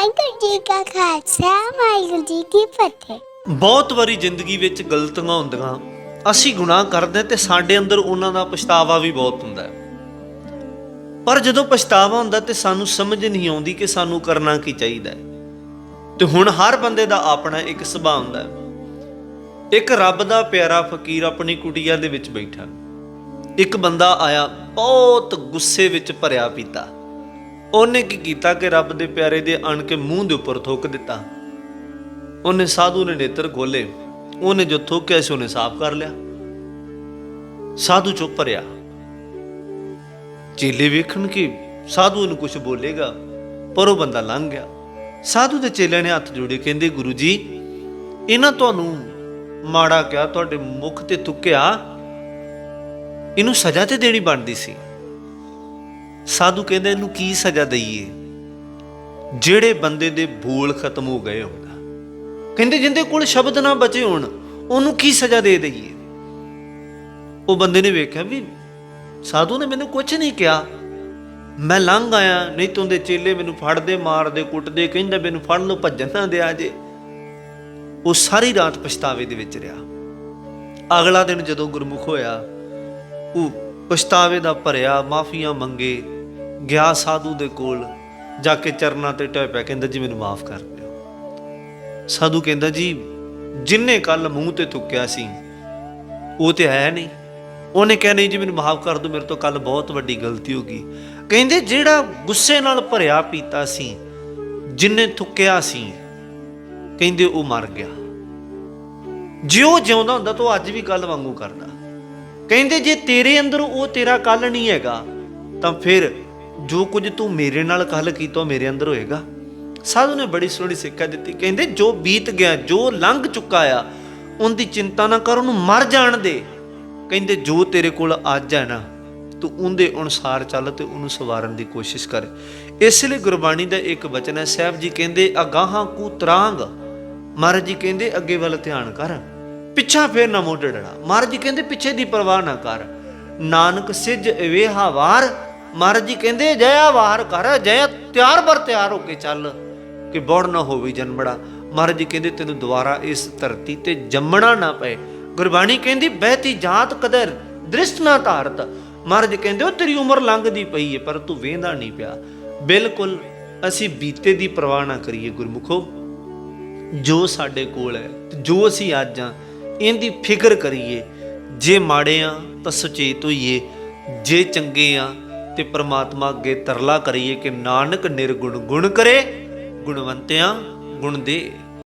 ਵਾਹਿਗੁਰੂ ਜੀ ਕਾ ਖਾਲਸਾ, ਵਾਹਿਗੁਰੂ ਜੀ ਕੀ ਫਤਿਹ। ਬਹੁਤ ਵਾਰੀ ਜ਼ਿੰਦਗੀ ਵਿੱਚ ਗਲਤੀਆਂ ਹੁੰਦੀਆਂ, ਅਸੀਂ ਗੁਨਾਹ ਕਰਦੇ ਤੇ ਸਾਡੇ ਅੰਦਰ ਉਹਨਾਂ ਦਾ ਪਛਤਾਵਾ ਵੀ ਬਹੁਤ ਹੁੰਦਾ ਹੈ। ਪਰ ਜਦੋਂ ਪਛਤਾਵਾ ਹੁੰਦਾ ਤੇ ਸਾਨੂੰ ਸਮਝ ਨਹੀਂ ਆਉਂਦੀ ਕਿ ਸਾਨੂੰ ਕਰਨਾ ਕੀ ਚਾਹੀਦਾ ਹੈ। ਤੇ ਹੁਣ ਹਰ ਬੰਦੇ ਦਾ ਆਪਣਾ ਇੱਕ ਸੁਭਾਅ ਹੁੰਦਾ ਹੈ। ਇੱਕ ਰੱਬ ਦਾ ਪਿਆਰਾ ਫਕੀਰ ਆਪਣੀ ਕੁਟੀਆ ਦੇ ਵਿੱਚ ਬੈਠਾ। ਇੱਕ ਬੰਦਾ ਆਇਆ, ਬਹੁਤ ਗੁੱਸੇ ਵਿੱਚ ਭਰਿਆ ਪੀਤਾ। ਉਹਨੇ ਕੀ ਕੀਤਾ ਕਿ ਰੱਬ ਦੇ ਪਿਆਰੇ ਦੇ ਅਣ ਕੇ ਮੂੰਹ ਦੇ ਉੱਪਰ ਥੁੱਕ ਦਿੱਤਾ। ਉਹਨੇ ਸਾਧੂ ਨੇ ਨੇਤਰ ਖੋਲੇ ਉਹਨੇ ਜੋ ਥੁੱਕਿਆ ਸੀ ਉਹਨੇ ਸਾਫ਼ ਕਰ ਲਿਆ। ਸਾਧੂ ਚੁੱਪ ਰਿਹਾ। ਚੇਲੇ ਵੇਖਣ ਕਿ ਸਾਧੂ ਨੂੰ ਕੁਝ ਬੋਲੇਗਾ, ਪਰ ਉਹ ਬੰਦਾ ਲੰਘ ਗਿਆ। ਸਾਧੂ ਦੇ ਚੇਲਿਆਂ ਨੇ ਹੱਥ ਜੋੜੇ, ਕਹਿੰਦੇ, ਗੁਰੂ ਜੀ, ਇਹਨਾਂ ਤੁਹਾਨੂੰ ਮਾੜਾ ਕਿਹਾ, ਤੁਹਾਡੇ ਮੁਖ ਤੇ ਤੁੱਕਿਆ ਇਹਨੂੰ ਸਜ਼ਾ ਤੇ ਦੇਣੀ ਬਣਦੀ ਸੀ। ਸਾਧੂ ਕਹਿੰਦੇ ਇਹਨੂੰ ਕੀ ਸਜ਼ਾ ਦਈਏ? ਜਿਹੜੇ ਬੰਦੇ ਦੇ ਬੋਲ ਖਤਮ ਹੋ ਗਏ ਹੋਣ। ਕਹਿੰਦੇ ਜਿੰਦੇ ਕੋਲ ਸ਼ਬਦ ਨਾ ਬਚੇ ਹੋਣ, ਉਹਨੂੰ ਕੀ ਸਜ਼ਾ ਦੇ ਦਈਏ? ਉਹ ਬੰਦੇ ਨੇ ਵੇਖਿਆ ਵੀ ਸਾਧੂ ਨੇ ਮੈਨੂੰ ਕੁਝ ਨਹੀਂ ਕਿਹਾ। ਮੈਂ ਲੰਘ ਆਇਆ, ਨਹੀਂ ਤਾਂ ਉਹਦੇ ਚੇਲੇ ਮੈਨੂੰ ਫੜਦੇ, ਮਾਰਦੇ, ਕੁੱਟਦੇ, ਕਹਿੰਦੇ ਮੈਨੂੰ ਫੜ ਲਓ ਭੱਜਣ ਨਾ ਦਿਆ ਜੇ। ਉਹ ਸਾਰੀ ਰਾਤ ਪਛਤਾਵੇ ਦੇ ਵਿੱਚ ਰਿਹਾ। ਅਗਲਾ ਦਿਨ ਜਦੋਂ ਗੁਰਮੁਖ ਹੋਇਆ, ਉਹ ਪਛਤਾਵੇ ਦਾ ਭਰਿਆ, ਮਾਫੀਆਂ ਮੰਗੇ ਗਿਆ ਸਾਧੂ ਦੇ ਕੋਲ, ਜਾ ਕੇ ਚਰਨਾਂ ਤੇ ਟਿਕ ਪਿਆ, ਕਹਿੰਦਾ ਜੀ ਮੈਨੂੰ ਮਾਫ ਕਰ ਦਿਓ। ਸਾਧੂ ਕਹਿੰਦਾ ਜੀ, ਜਿੰਨੇ ਕੱਲ ਮੂੰਹ ਤੇ ਥੁੱਕਿਆ ਸੀ, ਉਹ ਤੇ ਹੈ ਨਹੀਂ। ਉਹਨੇ ਕਿਹਾ, ਨਹੀਂ ਜੀ ਮੈਨੂੰ ਮਾਫ ਕਰ ਦਿਓ, ਮੇਰੇ ਤੋਂ ਕੱਲ ਬਹੁਤ ਵੱਡੀ ਗਲਤੀ ਹੋ ਗਈ। ਕਹਿੰਦੇ ਜਿਹੜਾ ਗੁੱਸੇ ਨਾਲ ਭਰਿਆ ਪੀਤਾ ਸੀ, ਜਿੰਨੇ ਥੁੱਕਿਆ ਸੀ, ਕਹਿੰਦੇ ਉਹ ਮਰ ਗਿਆ। ਜੇ ਉਹ ਜਿਉਂਦਾ ਹੁੰਦਾ ਤਾਂ ਉਹ ਅੱਜ ਵੀ ਕੱਲ ਵਾਂਗੂ ਕਰਦਾ। ਕਹਿੰਦੇ ਜੇ ਤੇਰੇ ਅੰਦਰ ਉਹ ਤੇਰਾ ਕੱਲ ਨਹੀਂ ਹੈਗਾ, ਤਾਂ ਫਿਰ ਜੋ ਕੁਝ ਤੂੰ ਮੇਰੇ ਨਾਲ ਕੱਲ ਕੀਤਾ ਉਹ ਮੇਰੇ ਅੰਦਰ ਹੋਏਗਾ। ਸਾਧੂ ਨੇ ਬੜੀ ਸੋਹਣੀ ਸਿੱਖਿਆ ਦਿੱਤੀ। ਕਹਿੰਦੇ, ਜੋ ਬੀਤ ਗਿਆ, ਜੋ ਲੰਘ ਚੁੱਕਾ ਆ, ਉਹਦੀ ਚਿੰਤਾ ਨਾ ਕਰ, ਉਹਨੂੰ ਮਰ ਜਾਣ ਦੇ। ਕਹਿੰਦੇ, ਜੋ ਤੇਰੇ ਕੋਲ ਅੱਜ ਹੈ ਨਾ, ਤੂੰ ਉਹਦੇ ਅਨੁਸਾਰ ਚੱਲ ਤੇ ਉਹਨੂੰ ਸਵਾਰਨ ਦੀ ਕੋਸ਼ਿਸ਼ ਕਰ। ਇਸ ਲਈ ਗੁਰਬਾਣੀ ਦਾ ਇੱਕ ਵਚਨ ਹੈ, ਸਾਹਿਬ ਜੀ ਕਹਿੰਦੇ, ਅਗਾਹਾਂ ਕੂ ਤਰਾਂਗ। ਮਹਾਰਾਜ ਜੀ ਕਹਿੰਦੇ, ਅੱਗੇ ਵੱਲ ਧਿਆਨ ਕਰ। ਪਿੱਛਾ ਫੇਰ ਨਾ ਮੋਢ ਮਹਾਰਾਜ ਜੀ ਕਹਿੰਦੇ, ਪਿੱਛੇ ਦੀ ਪਰਵਾਹ ਨਾ ਕਰ। ਨਾਨਕ ਸਿਜ ਵੇਹਾ ਵਾਰ ਮਹਾਰਾਜ ਜੀ ਕਹਿੰਦੇ ਜਇਆ ਵਾਰ ਕਰ ਜਇਆ ਤਿਆਰ ਬਰ ਤਿਆਰ ਹੋ ਕੇ ਚੱਲ, ਕਿ ਬੜ ਨਾ ਹੋਵੇ ਜਨਮੜਾ ਮਹਾਰਾਜ ਜੀ ਕਹਿੰਦੇ, ਤੈਨੂੰ ਦੁਬਾਰਾ ਇਸ ਧਰਤੀ ਤੇ ਜੰਮਣਾ ਨਾ ਪਏ। ਗੁਰਬਾਣੀ ਕਹਿੰਦੀ, ਬਹਿਤੀ ਜਾਤ ਕਦਰ ਦ੍ਰਿਸ਼ਟ ਨਾ ਧਾਰਤ। ਮਹਾਰਾਜ ਕਹਿੰਦੇ, ਉਹ ਤੇਰੀ ਉਮਰ ਲੰਘਦੀ ਪਈ ਹੈ ਪਰ ਤੂੰ ਵੇਂਦਾ ਨਹੀਂ ਪਿਆ। ਬਿਲਕੁਲ ਅਸੀਂ ਬੀਤੇ ਦੀ ਪਰਵਾਹ ਨਾ ਕਰੀਏ ਗੁਰਮੁਖੋ। ਜੋ ਸਾਡੇ ਕੋਲ ਹੈ, ਜੋ ਅਸੀਂ ਅੱਜ ਆ, ਇਹਦੀ ਫਿਕਰ ਕਰੀਏ। ਜੇ ਮਾੜੇ ਆ, ਤਾਂ ਸੁਚੇਤ ਹੋਈਏ। ਜੇ ਚੰਗੇ ਆ ਤੇ ਪ੍ਰਮਾਤਮਾ ਅੱਗੇ ਤਰਲਾ ਕਰੀਏ ਕਿ ਨਾਨਕ ਨਿਰਗੁਣ ਗੁਣ ਕਰੇ ਗੁਣਵੰਤਿਆਂ ਗੁਣ ਦੇ।